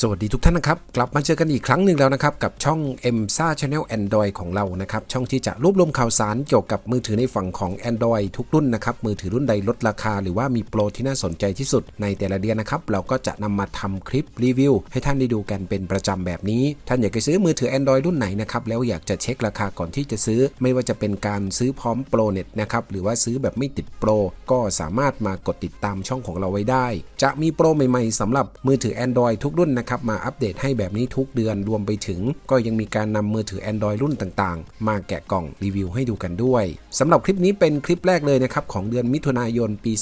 สวัสดีทุกท่านนะครับ กลับมาเจอกันอีกครั้งหนึ่งแล้วนะครับ กับช่อง m s a Channel Android ของเรานะครับ ช่องที่จะรวบรวมข่าวสารเกี่ยวกับมือถือในฝั่งของ Android ทุกรุ่นนะครับ มือถือรุ่นใดลดราคา หรือว่ามีโปรที่น่าสนใจที่สุดในแต่ละเดือนนะครับ เราก็จะนำมาทำคลิปรีวิว ให้ท่านได้ดูกันเป็นประจำแบบนี้ ท่านอยากจะซื้อมือถือ Android รุ่นไหนนะครับแล้วอยากจะเช็คราคาก่อนที่จะซื้อ ไม่ว่าจะเป็นการซื้อพร้อมโปรเน็ตนะครับหรือว่าซื้อแบบไม่ติดโปรก็สามารถมากดติดตามช่องของเราไว้ได้ จะมีโปรใหม่ ๆสำหรับมือถือ Android ทุกรุ่นนะครับมาอัปเดตให้แบบนี้ทุกเดือนรวมไปถึง ก็ยังมีการนำมือถือ Android รุ่นต่างๆ มาแกะกล่องรีวิวให้ดูกันด้วยสำหรับคลิปนี้เป็นคลิปแรกเลยนะครับของเดือนมิถุนายนปี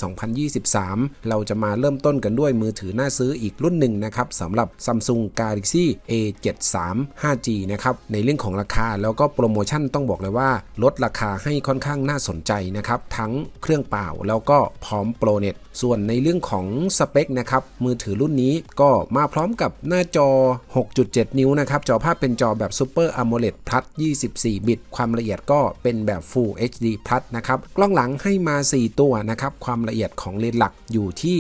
2023 เราจะมาเริ่มต้นกันด้วยมือถือน่าซื้ออีกรุ่นหนึ่งนะครับสำหรับ Samsung Galaxy A73 5G นะครับในเรื่องของราคาแล้วก็โปรโมชั่นต้องบอกเลยว่า ลดราคาให้ค่อนข้างน่าสนใจนะครับทั้งเครื่องเปล่าแล้วก็พร้อมโปรเน็ตส่วนในเรื่องของสเปคนะครับมือถือรุ่นนี้ก็มาพร้อมกับหน้าจอ 6.7 นิ้วนะครับ จอภาพเป็นจอแบบ Super AMOLED Plus 24 บิต ความละเอียดก็เป็นแบบ Full HD Plus นะครับ กล้องหลังให้มา 4 ตัวนะครับ ความละเอียดของเลนส์หลักอยู่ที่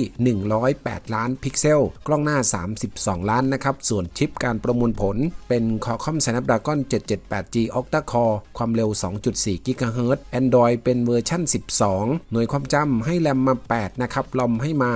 108 ล้านพิกเซล กล้องหน้า 32 ล้านนะครับ ส่วนชิปการประมวลผลเป็น Qualcomm Snapdragon 778G Octa Core ความเร็ว 2.4 GHz Android เป็นเวอร์ชัน12 หน่วยความจำให้แรมมา 8 นะครับ ลอมให้มา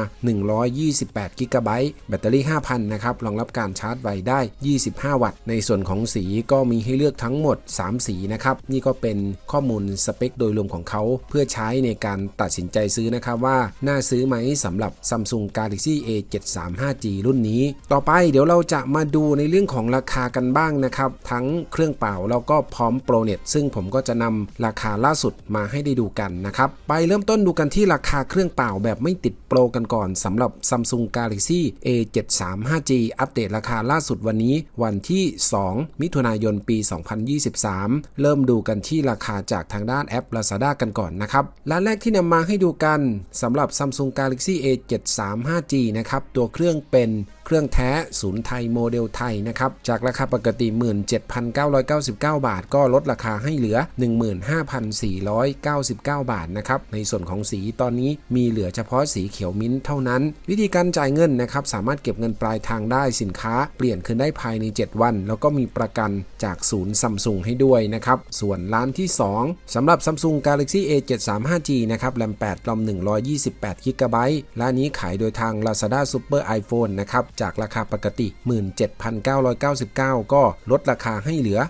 128 GB แบตเตอรี่ 5,000 นะครับรองรับการชาร์จไวได้ 25 วัตต์ ในส่วนของสีก็มีให้เลือกทั้งหมด 3 สีนะครับ นี่ก็เป็นข้อมูลสเปคโดยรวมของเขาเพื่อใช้ในการตัดสินใจซื้อนะครับว่า น่าซื้อไหมสำหรับ Samsung Galaxy A73 5G รุ่นนี้ ต่อไปเดี๋ยวเราจะมาดูในเรื่องของราคากันบ้างนะครับ ทั้งเครื่องเป่าแล้วก็พร้อมโปรเน็ตซึ่งผมก็จะนำราคาล่าสุดมาให้ได้ดูกันนะครับไปเริ่มต้นดูกันที่ราคาเครื่องเป่าแบบไม่ติดโปรกันก่อนสำหรับ Samsung Galaxy A73 5G อัปเดตราคาล่าสุดวันนี้วันที่ 2 มิถุนายนปี 2023 เริ่มดูกันที่ราคาจากทางด้านแอป Lazada กันก่อนนะครับร้านแรกที่นำมาให้ดูกันสำหรับ Samsung Galaxy A73 5G นะครับตัวเครื่องเป็น เครื่องแท้ศูนย์ไทยโมเดลไทยนะครับ จากราคาปกติ 17,999 บาท ก็ลดราคาให้เหลือ 15,499 บาทนะครับ ในส่วนของสีตอนนี้มีเหลือเฉพาะสีเขียวมิ้นท์เท่านั้น วิธีการจ่ายเงินนะครับ สามารถเก็บเงินปลายทางได้สินค้า เปลี่ยนคืนได้ภายใน 7 วัน แล้วก็มีประกันจากศูนย์ซัมซุงให้ด้วยนะครับ ส่วนร้านที่ 2สำหรับ Samsung Galaxy A73 5G นะครับแรม8รอม128 g b ร้านนี้ขายโดยทาง Lazada Super iPhone นะครับจากราคาปกติ 17,999 ก็ลดราคาให้เหลือ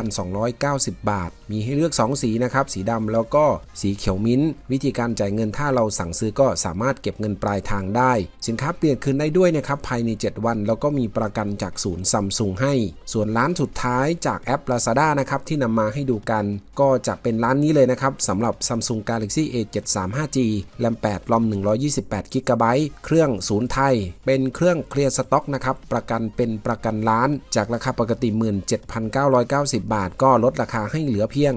14,290 บาท มีให้เลือก 2 สีนะครับ สีดำแล้วก็สีเขียวมิ้นท์วิธีการจ่ายเงินถ้าเราสั่งซื้อก็สามารถเก็บเงินปลายทางได้ สินค้าเปลี่ยนคืนได้ด้วยนะครับ ภายใน 7 วัน แล้วก็มีประกันจากศูนย์ซัมซุงให้ ส่วนร้านสุดท้ายจากแอป Lazada นะครับที่นำมาให้ดูกัน ก็จะเป็นร้านนี้เลยนะครับสำหรับ Samsung Galaxy A73 5G แรม8รอม128 g b เครื่องศูนย์ไทยเป็นเครื่องเคลียร์สต็อกนะครับ ประกันเป็นประกันล้าน จากราคาปกติ 17,990 บาท ก็ลดราคาให้เหลือเพียง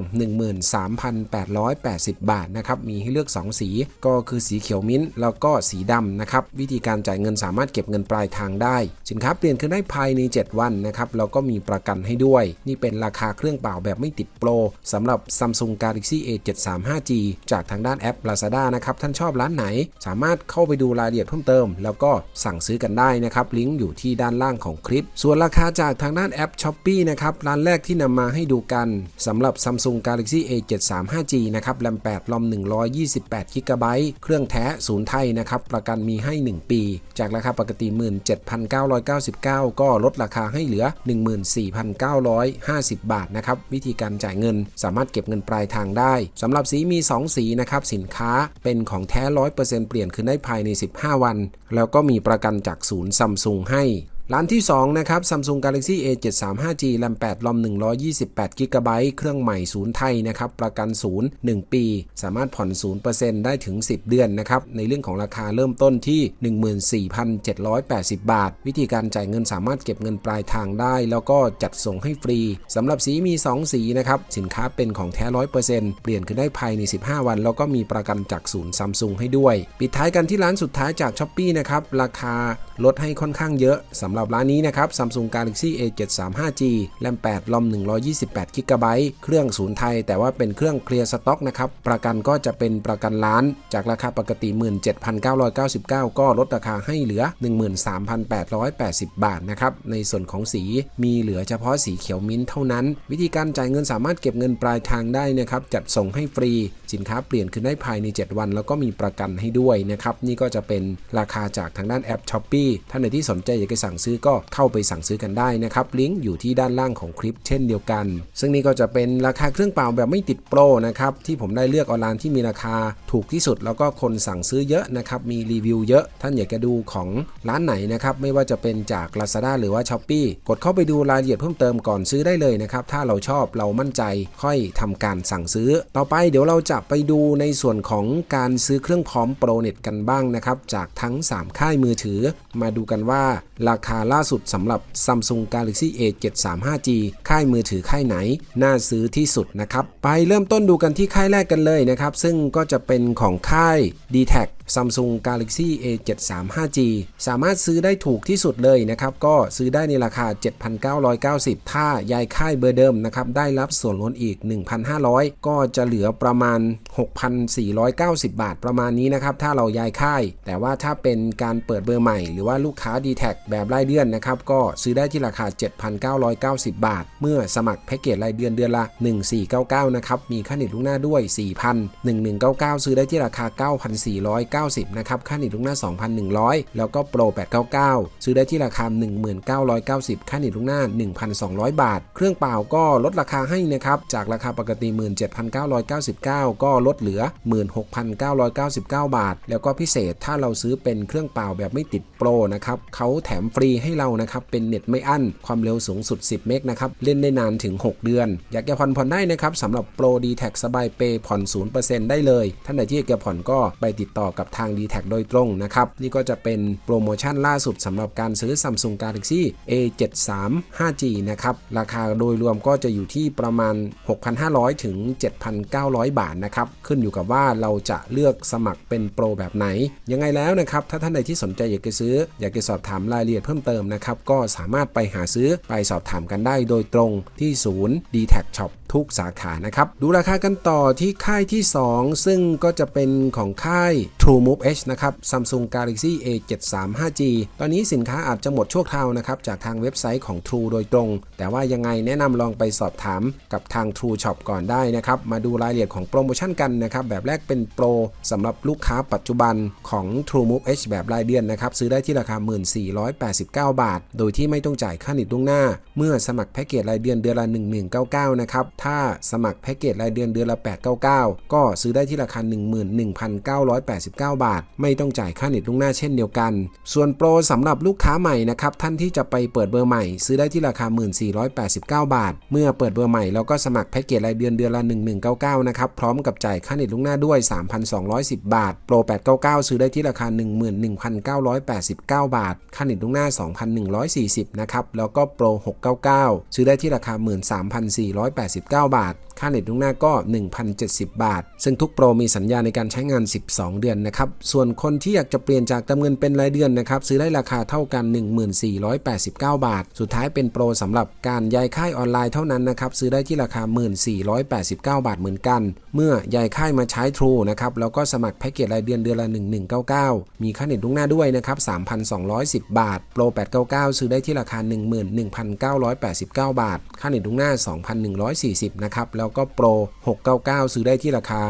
13,880 บาทนะครับ มีให้เลือก 2 สี ก็คือสีเขียวมิ้นท์แล้วก็สีดำนะครับ วิธีการจ่ายเงินสามารถเก็บเงินปลายทางได้ สินค้าเปลี่ยนคืนได้ภายใน 7 วันนะครับ แล้วก็มีประกันให้ด้วย นี่เป็นราคาเครื่องเปล่าแบบไม่ติดโปรสำหรับ Samsung Galaxy A73 5G จากทางด้านแอป Lazada นะครับ ท่านชอบร้านไหน สามารถเข้าไปดูรายละเอียดเพิ่มเติม แล้วก็สั่งซื้อกันได้นะครับลิงก์อยู่ที่ด้านล่างของคลิป ส่วนราคาจากทางด้านแอป s h อ p e e นะครับร้านแรกที่นำมาให้ดูกันสำหรับ Samsung Galaxy A73 5G นะครับแรม8รอม128 g b เครื่องแท้ศูนย์ไทยนะครับประกันมีให้ 1 ปี จากราคาปกติ 17,999 ก็ลดราคาให้เหลือ 14,950 บาทนะครับวิธีการจ่ายเงินสามารถเก็บเงินปลายทางได้สำหรับสีมี 2 สีนะครับสินค้าเป็นของแท้ 100%เปลี่ยนคืนได้ภายใน 15 วัน แล้วก็มีประกันจากศูนย์ซัมซุงให้ ร้านที่ 2 นะครับ Samsung Galaxy A73 5G แรม8รอม128 g b เครื่องใหม่ศูนย์ไทยนะครับ ประกันศูนย์1ปี สามารถผ่อน 0%ได้ถึง 10 เดือนนะครับ ในเรื่องของราคาเริ่มต้นที่ 14,780 บาท วิธีการจ่ายเงินสามารถเก็บเงินปลายทางได้ แล้วก็จัดส่งให้ฟรี สำหรับสีมี 2 สีนะครับ สินค้าเป็นของแท้ 100%เปลี่ยนคือได้ภายใน 15 วัน แล้วก็มีประกันจากศูนย์ซัมซุงให้ด้วย ปิดท้ายกันที่ร้านสุดท้ายจาก s h อ p e e นะครับ ราคาลดให้ค่อนข้างเยอะสำำหรับร้านนี้นะครับ Samsung Galaxy A73 5G แรม8ลอม128 g b เครื่องศูนย์ไทย แต่ว่าเป็นเครื่องเคลียร์สต็อกนะครับ ประกันก็จะเป็นประกันล้าน จากราคาปกติ 17,999 ก็ลดราคาให้เหลือ 13,880 บาทนะครับ ในส่วนของสีมีเหลือเฉพาะสีเขียวมิ้นท์เท่านั้น วิธีการจ่ายเงินสามารถเก็บเงินปลายทางได้นะครับ จัดส่งให้ฟรีสินค้าเปลี่ยนคืนได้ภายใน 7 วัน แล้วก็มีประกันให้ด้วยนะครับนี่ก็จะเป็นราคาจากทางด้านแอป s h อ p e e ท่านไหนที่สนใจอยากจะสั่งซื้อก็เข้าไปสั่งซื้อกันได้นะครับลิงก์อยู่ที่ด้านล่างของคลิปเช่นเดียวกัน ซึ่งนี่ก็จะเป็นราคาเครื่องเป่าแบบไม่ติดโปรนะครับที่ผมได้เลือกออนไลน์ที่มีราคาถูกที่สุด แล้วก็คนสั่งซื้อเยอะนะครับมีรีวิวเยอะ ท่านอยากจะดูของร้านไหนนะครับไม่ว่าจะเป็นจาก Lazada หรือว่า s h อ p e e กดเข้าไปดูรายละเอียดเพิ่มเติมก่อนซื้อได้เลยนะครับถ้าเราชอบเรามั่นใจค่อยทำการสั่งซื้อ ต่อไปเดี๋ยวเราจะไปดูในส่วนของการซื้อเครื่องพร้อมโปรเน็ตกันบ้างนะครับ จากทั้ง 3 ค่ายมือถือ มาดูกันว่า ราคาล่าสุดสำหรับ Samsung Galaxy A73 5G ค่ายมือถือค่ายไหน น่าซื้อที่สุดนะครับ ไปเริ่มต้นดูกันที่ค่ายแรกกันเลยนะครับ ซึ่งก็จะเป็นของค่าย d t a c Samsung Galaxy A73 5G สามารถซื้อได้ถูกที่สุดเลยนะครับ ก็ซื้อได้ในราคา 7,990 ถ้ายายค่ายเบอร์เดิมนะครับ ได้รับส่วนลดอีก 1,500 ก็จะเหลือประมาณ 6,490 บาทประมาณนี้นะครับ ถ้าเรายายค่าย แต่ว่าถ้าเป็นการเปิดเบอร์ใหม่ หรือว่าลูกค้า d t แทแบบรายเดือนนะครับ ก็ซื้อได้ที่ราคา 7,990 บาท เมื่อสมัครแพ็กเกจรายเดือนเดือนละ 1499 นะครับ มีค่าเน็ตลูกหน้าด้วย 4,000 1199 ซื้อได้ที่ราคา990 นะครับ ค่าเน็ตลูกหน้า 2,100 แล้วก็โปร 899 ซื้อได้ที่ราคา 1990 ค่าเน็ตลูกหน้า 1,200 บาท เครื่องเปล่าก็ลดราคาให้นะครับ จากราคาปกติ 17,999 ก็ลดเหลือ 16,999 บาท แล้วก็พิเศษถ้าเราซื้อเป็นเครื่องเปล่าแบบไม่ติดโปรนะครับเขาแถมฟรีให้เรานะครับ เป็นเน็ตไม่อั้น ความเร็วสูงสุด 10 เมกนะครับ เล่นได้นานถึง 6 เดือน อยากจะผ่อนผ่อนได้นะครับสำหรับโปร d t แท็สบายเปย์ผ่อน 0%ได้เลย ท่านไหนที่อยากจะผ่อนก็ไปติดต่อกับทาง d t แทโดยตรงนะครับ นี่ก็จะเป็นโปรโมชั่นล่าสุดสำหรับการซื้อ Samsung Galaxy A73 5G นะครับ ราคาโดยรวมก็จะอยู่ที่ประมาณ 6,500 ถึง 7,900 บาทนะครับ ขึ้นอยู่กับว่าเราจะเลือกสมัครเป็นโปรแบบไหน ยังไงแล้วนะครับ ถ้าท่านใดที่สนใจอยากจะซื้อ อยากจะสอบถามรายละเอียดเพิ่มเติมนะครับ ก็สามารถไปหาซื้อไปสอบถามกันได้โดยตรงที่ศูนย์ d t แท Shop ทุกสาขานะครับ ดูราคากันต่อที่ค่ายที่ 2 ซึ่งก็จะเป็นของค่าย True Move H นะครับ Samsung Galaxy A73 5G ตอนนี้สินค้าอาจจะหมดชั่วคราวนะครับ จากทางเว็บไซต์ของ True โดยตรง แต่ว่ายังไงแนะนำลองไปสอบถามกับทาง True Shop ก่อนได้นะครับ มาดูรายละเอียดของโปรโมชั่นกันนะครับ แบบแรกเป็นโปรสำหรับลูกค้าปัจจุบันของ True Move H แบบรายเดือนนะครับ ซื้อได้ที่ราคา 1489 บาท โดยที่ไม่ต้องจ่ายค่าเน็ตล่วงหน้า เมื่อสมัครแพ็กเกจรายเดือนเดือนละ 1199 นะครับถ้าสมัครแพ็กเกจรายเดือนเดือนละ 899 ก็ซื้อได้ที่ราคา 11,989 บาท ไม่ต้องจ่ายค่าเน็ตล่วงหน้าเช่นเดียวกัน ส่วนโปรสำหรับลูกค้าใหม่นะครับท่านที่จะไปเปิดเบอร์ใหม่ ซื้อได้ที่ราคา 1489 บาท เมื่อเปิดเบอร์ใหม่แล้วก็สมัครแพ็กเกจรายเดือนเดือนละ 1199 นะครับพร้อมกับจ่ายค่าเน็ตล่วงหน้าด้วย 3,210 บาท โปร 899 ซื้อได้ที่ราคา 11,989 บาท ค่าเน็ตล่วงหน้า 2,140 นะครับแล้วก็โปร 699 ซื้อได้ที่ราคา 13,489บาท ค่าเน็ตล่วงหน้าก็ 1,070 บาท ซึ่งทุกโปรมีสัญญาในการใช้งาน 12 เดือนนะครับ ส่วนคนที่อยากจะเปลี่ยนจากเติมเงินเป็นรายเดือนนะครับ ซื้อได้ราคาเท่ากัน 1489 บาท สุดท้ายเป็นโปรสำหรับการย้ายค่ายออนไลน์เท่านั้นนะครับ ซื้อได้ที่ราคา 1489 บาทเหมือนกัน เมื่อย้ายค่ายมาใช้ True นะครับ แล้วก็สมัครแพ็กเกจรายเดือนเดือนละ 1199 มีค่าเน็ตล่วงหน้าด้วยนะครับ 3,210 บาท โปร 899 ซื้อได้ที่ราคา 11,989 บาท ค่าเน็ตล่วงหน้า 2,140นะครับ แล้วก็โปร 699 ซื้อได้ที่ราคา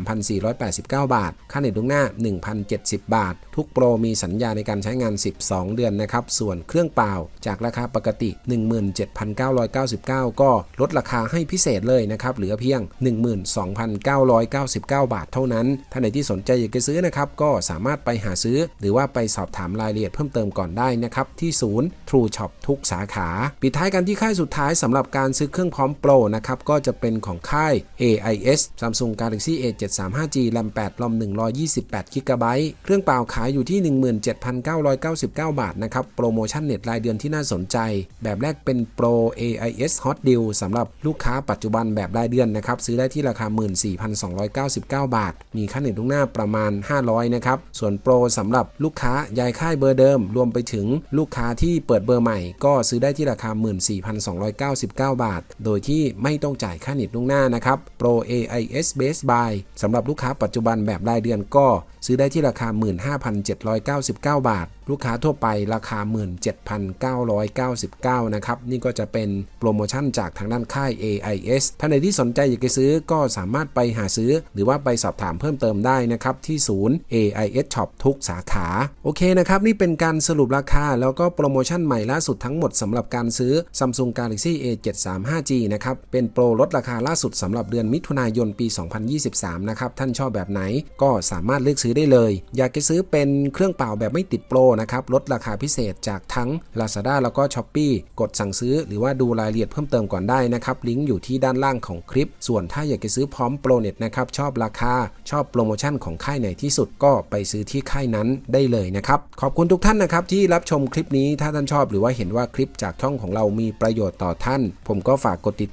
13,489 บาท ค่าเน็ตล่วงหน้า 1,070 บาท ทุกโปรมีสัญญาในการใช้งาน 12 เดือนนะครับ ส่วนเครื่องเปล่าจากราคาปกติ 17,999 ก็ลดราคาให้พิเศษเลยนะครับ เหลือเพียง 12,999 บาทเท่านั้น ท่านไหนที่สนใจอยากจะซื้อนะครับ ก็สามารถไปหาซื้อ หรือว่าไปสอบถามรายละเอียดเพิ่มเติมก่อนได้นะครับ ที่ศูนย์ True Shop ทุกสาขา ปิดท้ายกันที่ค่ายสุดท้ายสำหรับการซื้อเครื่องพร้อมโปรนะครับ ก็จะเป็นของค่าย AIS Samsung Galaxy A7 35G RAM 8 ROM 128 GB เครื่องเปล่าขายอยู่ที่ 17,999 บาทนะครับ โปรโมชั่นเน็ตรายเดือนที่น่าสนใจ แบบแรกเป็นโปร AIS Hot Deal สำหรับลูกค้าปัจจุบันแบบรายเดือนนะครับ ซื้อได้ที่ราคา 14,299 บาท มีค่าเน็ตล่วงหน้าประมาณ 500 นะครับ ส่วนโปรสำหรับลูกค้าย้ายค่ายเบอร์เดิม รวมไปถึงลูกค้าที่เปิดเบอร์ใหม่ ก็ซื้อได้ที่ราคา 14,299 บาท โดยที่ไม่ต้องจ่ายค่าเน็ตล่วงหน้านะครับโปร AIS Base Buy สำหรับลูกค้าปัจจุบันแบบรายเดือนก็ ซื้อได้ที่ราคา 15,799 บาท ลูกค้าทั่วไปราคา 17,999 นะครับ นี่ก็จะเป็นโปรโมชั่นจากทางด้านค่าย AIS ท่านใดที่สนใจอยากจะซื้อก็สามารถไปหาซื้อ หรือว่าไปสอบถามเพิ่มเติมได้นะครับ ที่ศูนย์ AIS Shop ทุกสาขา โอเคนะครับ นี่เป็นการสรุปราคาแล้วก็โปรโมชั่นใหม่ล่าสุดทั้งหมดสำหรับการซื้อ Samsung Galaxy A735G นะครับเป็นโปรลดราคาล่าสุดสำหรับเดือนมิถุนายนปี 2023 นะครับ ท่านชอบแบบไหนก็สามารถเลือกซื้อได้เลย อยากจะซื้อเป็นเครื่องเป่าแบบไม่ติดโปรนะครับ ลดราคาพิเศษจากทั้ง Lazada แล้วก็ Shopee กดสั่งซื้อหรือว่าดูรายละเอียดเพิ่มเติมก่อนได้นะครับ ลิงก์อยู่ที่ด้านล่างของคลิป ส่วนถ้าอยากจะซื้อพร้อมโปรเน็ตนะครับ ชอบราคา ชอบโปรโมชั่นของค่ายไหนที่สุดก็ไปซื้อที่ค่ายนั้นได้เลยนะครับ ขอบคุณทุกท่านนะครับที่รับชมคลิปนี้ ถ้าท่านชอบหรือว่าเห็นว่าคลิปจากช่องของเรามีประโยชน์ต่อท่าน ผมก็ฝากกดติด